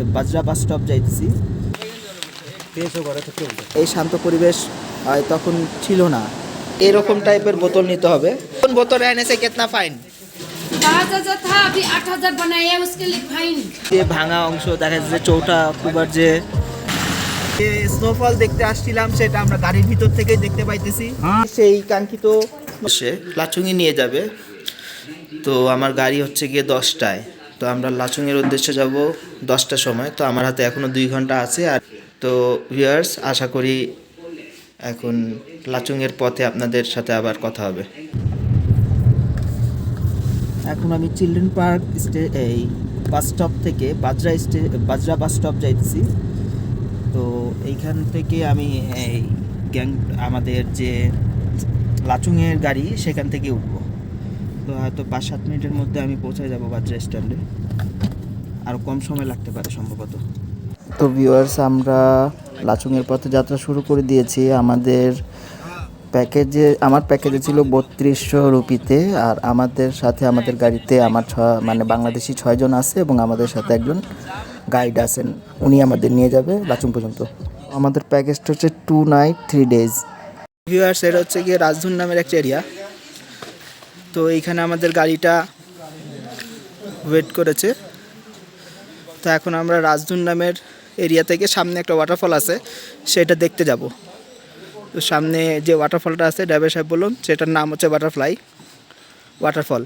তো বাজরা bus stop যাইতেছি। এই শান্ত পরিবেশ তখন ছিল না। এরকম টাইপের বোতল নিতে হবে। কোন বোতল এনেছে কেতনা ফাইন যে ভাঙা অংশ দেখা যাচ্ছে চৌটা কুবার যে স্নোফল দেখতে আসছিলাম সেটা আমরা গাড়ির ভিতর থেকে দেখতে পাইতেছি। হ্যাঁ। সেই কাঙ্ক্ষিত সে লাচুঙ্গি নিয়ে যাবে। তো আমার গাড়ি হচ্ছে গিয়ে দশটায়। তো আমরা লাচুংয়ের উদ্দেশ্যে যাব দশটার সময়। তো আমার হাতে এখনও দুই ঘণ্টা আছে আর তো ভিউয়ার্স আশা করি এখন লাচুংয়ের পথে আপনাদের সাথে আবার কথা হবে। এখন আমি চিলড্রেন পার্ক স্টে, এই বাস স্টপ থেকে বাজরা স্টে, বাজরা বাস স্টপ যাইতেছি। তো এইখান থেকে আমি এই গ্যাং, আমাদের যে লাচুংয়ের গাড়ি, সেখান থেকে উঠবো। তো হয়তো পাঁচ সাত মিনিটের মধ্যে আমি পৌঁছে যাব বাজরা স্ট্যান্ডে। আরও কম সময় লাগতে পারে সম্ভবত। তো ভিউয়ার্স আমরা লাচুংয়ের পথে যাত্রা শুরু করে দিয়েছি। আমাদের প্যাকেজে, আমার প্যাকেজে ছিল বত্রিশশো রুপিতে, আর আমাদের সাথে আমাদের গাড়িতে আমার ছ মানে বাংলাদেশি ছয়জন আছে এবং আমাদের সাথে একজন গাইড আছেন। উনি আমাদের নিয়ে যাবে লাচুং পর্যন্ত। আমাদের প্যাকেজটা হচ্ছে two night three days viewers এটা হচ্ছে গিয়ে রাজধুন নামের একটা এরিয়া তো এইখানে আমাদের গাড়িটা ওয়েট করেছে। তো এখন আমরা রাজধুন নামের এরিয়া থেকে সামনে একটা ওয়াটারফল আছে, সেটা দেখতে যাব। তো সামনে যে ওয়াটারফলটা আছে ড্রাইভার সাহেব বলুন সেটার নাম হচ্ছে বাটারফ্লাই ওয়াটারফল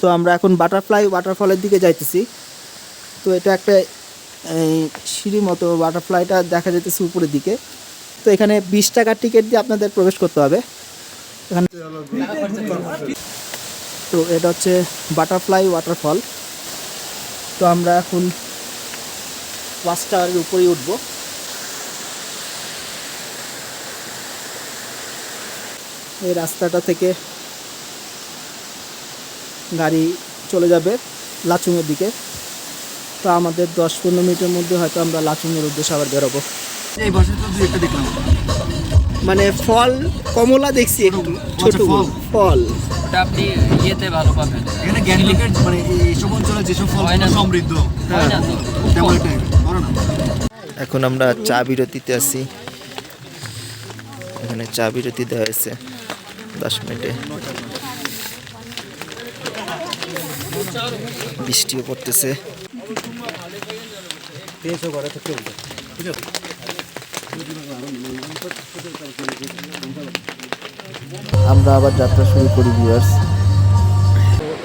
তো আমরা এখন বাটারফ্লাই ওয়াটারফলের দিকে যাইতেছি। তো এটা একটা, এই সিঁড়ি মতো বাটারফ্লাইটা দেখা যাইতেছে উপরের দিকে। তো এখানে বিশ টাকার টিকিট দিয়ে আপনাদের প্রবেশ করতে হবে। এখানে তো এটা হচ্ছে বাটারফ্লাই ওয়াটারফল তো আমরা এখন ওয়াচ টাওয়ারের উপরেই উঠবো। এই রাস্তাটা থেকে গাড়ি চলে যাবে লাচুংয়ের দিকে। তো আমাদের দশ পনেরো মিনিটের মধ্যে হয়তো আমরা লাচুংয়ের উদ্দেশ্যে আবার বেরোবো। এই বছর তো দুই একটা দেখলাম। মানে ফল কমলা দেখছি একটু ছোট আচ্ছা, ফল। ফল আপনি ইয়েতে ভালো পাবেন। এখানে গ্যাংটকের মানে এইসব অঞ্চলে যেসব ফল হয় না সমৃদ্ধ। হয় না তো। এখন আমরা চা বিরতিতে আছি। এখানে চা বিরতি দেওয়া হয়েছে। দশ মিনিটে। বৃষ্টিও পড়তেছে। আমরা আবার যাত্রা শুরু করি ভিউয়ার্স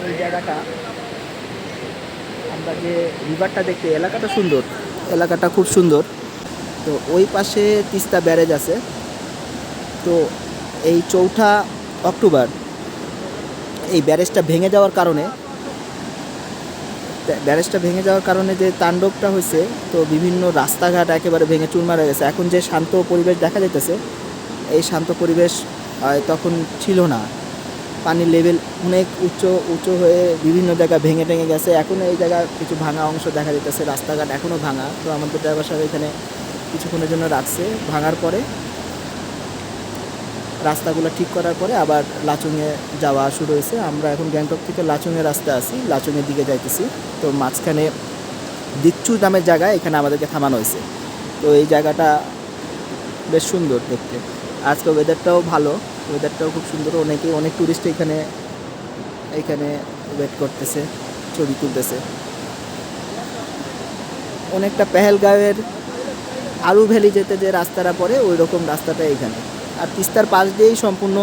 এই জায়গাটা, আমরা যে রিভারটা দেখতে, এলাকাটা সুন্দর। এলাকাটা খুব সুন্দর। তো ওই পাশে তিস্তা ব্যারেজ আছে। তো এই চৌঠা অক্টোবর, এই ব্যারেজটা ভেঙে যাওয়ার কারণে ব্যারেজটা ভেঙে যাওয়ার কারণে যে তাণ্ডবটা হয়েছে, তো বিভিন্ন রাস্তাঘাট একেবারে ভেঙে চুরমার গেছে। এখন যে শান্ত পরিবেশ দেখা যেতেছে এই শান্ত পরিবেশ তখন ছিল না। পানির লেভেল অনেক উচ্চ, উঁচু হয়ে বিভিন্ন জায়গা ভেঙে টেঙে গেছে। এখনও এই জায়গা কিছু ভাঙা অংশ দেখা যেতেছে রাস্তাঘাট এখনও ভাঙা। তো আমাদের ড্রাইভার সাহেব এখানে কিছুক্ষণের জন্য রাখছে। ভাঙার পরে রাস্তাগুলো ঠিক করার পরে আবার লাচুংয়ে যাওয়া শুরু হয়েছে। আমরা এখন গ্যাংটক থেকে লাচুংয়ের রাস্তা আছি। লাচুংয়ের দিকে যাইতেছি। তো মাঝখানে দিচ্ছু নামের জায়গায় এখানে আমাদেরকে থামানো হয়েছে। তো এই জায়গাটা বেশ সুন্দর দেখতে। আজকে ওয়েদারটাও ভালো। ওয়েদারটাও খুব সুন্দর। অনেকেই অনেক টুরিস্ট এখানে এখানে ওয়েট করতেছে ছবি তুলতেছে। অনেকটা পেহেলগাঁওয়ের আলু ভ্যালি যেতে যে রাস্তাটা পড়ে ওই রকম রাস্তাটা এখানে। আর তিস্তার পাশ দিয়েই সম্পূর্ণ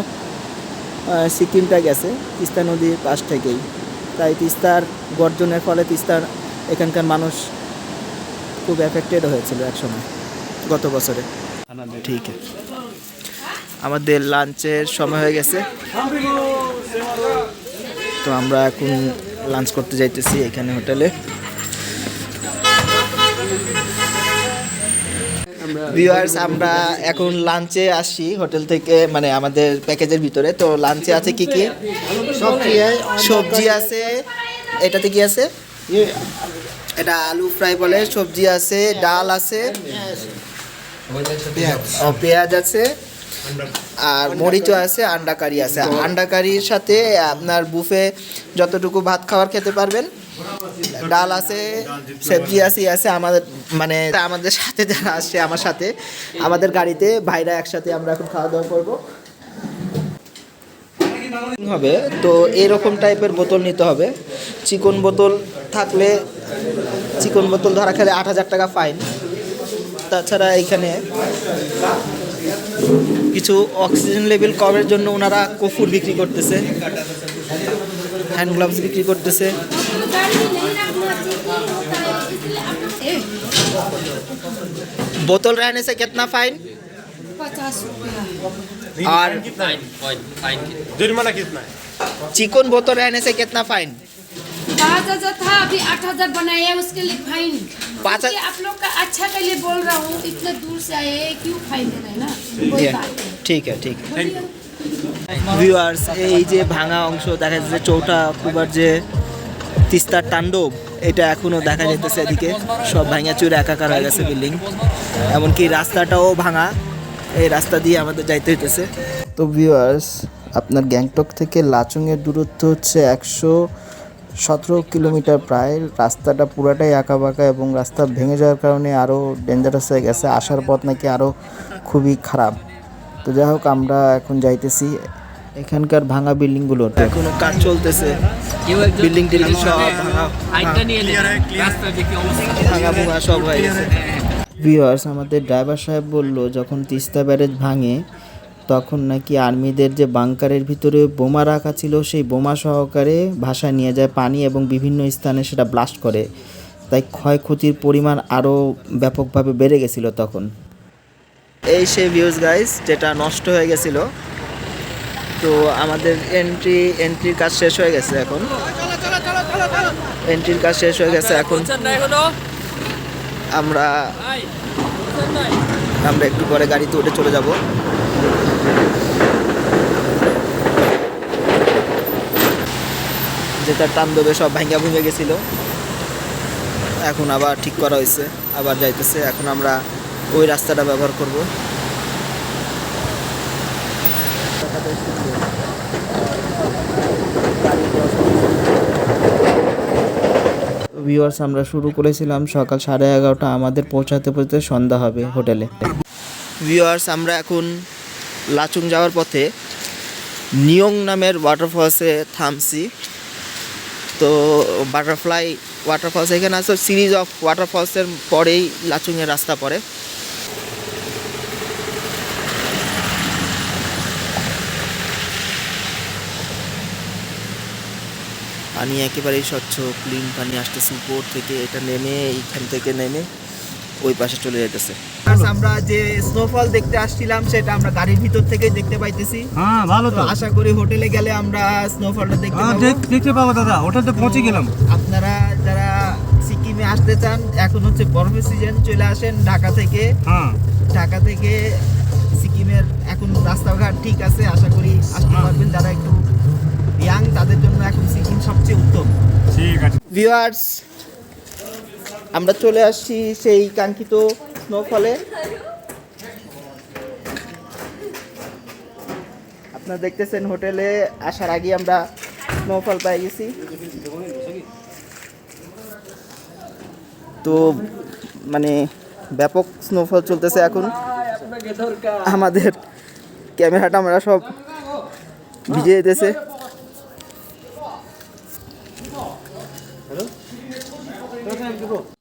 সিকিমটা গেছে তিস্তা নদীর পাশ থেকেই। তাই তিস্তার গর্জনের ফলে তিস্তার এখানকার মানুষ খুব এফেক্টেড হয়েছিল একসময় গত বছরে। ঠিক আছে। আমাদের লাঞ্চের সময় হয়ে গেছে। তো আমরা এখন লাঞ্চ করতে যাইতেছি এখানে হোটেলে। ভিউয়ার্স আমরা এখন লাঞ্চে আসি হোটেল থেকে মানে আমাদের প্যাকেজের ভিতরে। তো লাঞ্চে আছে কি কি? সবজি সবজি আছে। এটাতে কি আছে? এটা আলু ফ্রাই বলে সবজি আছে ডাল আছে। পেঁয়াজ আছে। আর মরিচও আছে আন্ডা কারি আছে। আন্ডা কারির সাথে আপনার বুফে যতটুকু ভাত খাবার খেতে পারবেন। ডাল আছে সবজি আছে আছে আমাদের মানে আমাদের সাথে যারা আসছে আমার সাথে আমাদের গাড়িতে ভাইরা একসাথে আমরা এখন খাওয়া দাওয়া করব। হবে তো এরকম টাইপের বোতল নিতে হবে। চিকন বোতল থাকলে চিকন বোতল ধরা খেলে আট হাজার টাকা ফাইন। তাছাড়া এখানে কিছু অক্সিজেন লেভেল কমের জন্য ওনারা কফুর বিক্রি করতেছে হ্যান্ড গ্লাভস বিক্রি করতেছে गाड़ी में नहीं रखना चाहिए होता है इसलिए आप लोग बोतल रहने से कितना फाइन पचास रुपया और ফাইন ফাইন ফাইন जुर्माना कितना है चिकन बोतल रहने से कितना फाइन पाँच हजार था अभी आठ हजार बनाया है उसके लिए फाइन पाँच क्योंकि आप लोग का अच्छा के लिए बोल रहा हूँ इतने दूर से आए हैं, क्यों फाइन दे रहे हैं ना कोई बात नहीं ঠিক আছে ঠিক बोलिए। ভিউয়ার্স এই যে ভাঙা অংশ দেখা যাচ্ছে চৌটা কুবার যে তিস্তার তাণ্ডব এটা এখনো দেখা যাইতেছে এদিকে সব ভাঙা চুরে একাকার হয়ে গেছে বিল্ডিং এমনকি রাস্তাটাও ভাঙা এই রাস্তা দিয়ে আমাদের যাইতে হইতেছে তো ভিউয়ার্স আপনার গ্যাংটক থেকে লাচুংয়ের দূরত্ব হচ্ছে একশো সতেরো কিলোমিটার প্রায়। রাস্তাটা পুরাটাই আঁকা বাঁকা এবং রাস্তা ভেঙে যাওয়ার কারণে আরও ডেঞ্জারাস হয়ে গেছে। আসার পথ নাকি আরও খুবই খারাপ। তো যাই হোক, আমরা এখন যাইতেছি এখানকার ভাঙা বিল্ডিংগুলো। এখনও কাজ চলতেছে। বিল্ডিং সব ভাঙা। ভাঙা সব হয়ে গেছে। আমাদের ড্রাইভার সাহেব বলল, যখন তিস্তা ব্যারেজ ভাঙে তখন নাকি আর্মিদের যে বাংকারের ভিতরে বোমা রাখা ছিল, সেই বোমা সহকারে ভাষা নিয়ে যায় পানি এবং বিভিন্ন স্থানে সেটা ব্লাস্ট করে। তাই ক্ষয়ক্ষতির পরিমাণ আরও ব্যাপকভাবে বেড়ে গেছিল তখন। এই সেই ভিউজ গাইস যেটা নষ্ট হয়ে গেছিল। তো আমাদের এন্ট্রি এন্ট্রির কাজ শেষ হয়ে গেছে এখন। এন্ট্রির কাজ শেষ হয়ে গেছে এখন। আমরা আমরা একটু পরে গাড়িতে উঠে চলে যাব। যেটা তান্দবে সব ভাঙ্গা ভুঙে গেছিল। এখন আবার ঠিক করা হয়েছে, আবার যাইতেছে। এখন আমরা ওই রাস্তাটা ব্যবহার করব। ভিউয়ার্স আমরা শুরু করেছিলাম সকাল সাড়ে এগারোটা। আমাদের পৌঁছাতে পৌঁছাতে সন্ধ্যা হবে হোটেলে। ভিউয়ার্স আমরা এখন লাচুং যাওয়ার পথে নিয়ং নামের ওয়াটারফলসে থামছি। তো বাটারফ্লাই ওয়াটারফলস এখানে আছে, সিরিজ অফ ওয়াটারফলসের পরেই লাচুংয়ের রাস্তা পড়ে। পানি একেবারেই স্বচ্ছ, ক্লিন পানি আসতেছে উপর থেকে, এটা নেমে এইখান থেকে নেমে ওই পাশে চলে যেতেছে আমরা যে স্নোফল দেখতে আসছিলাম সেটা আমরা গাড়ির ভিতর থেকেই দেখতে পাইতেছি। হ্যাঁ ভালো তো। আশা করি হোটেলে গেলে আমরা স্নোফলটা দেখতে পাবো। দেখ- দেখতে পাবো দাদা। ওটাতে পৌঁছে গেলাম। আপনারা যারা সিকিমে আসতে চান এখন হচ্ছে বরফের সিজন চলে আসেন ঢাকা থেকে। হ্যাঁ। ঢাকা থেকে সিকিমের এখন রাস্তাঘাট ঠিক আছে আশা করি আসতে হ্যাঁ। পারবেন। যারা একটু ইয়াং তাদের জন্য এখন সিকিম সবচেয়ে উত্তম। ঠিক আছে। ভিউয়ার্স আমরা চলে আসছি সেই কাঙ্ক্ষিত স্নোফলে আপনারা দেখতেছেন হোটেলে আসার আগে আমরা স্নোফল পাই গেছি। তো মানে ব্যাপক স্নোফল চলতেছে এখন। আমাদের ক্যামেরাটা আমরা সব ভিজে যেতেছে।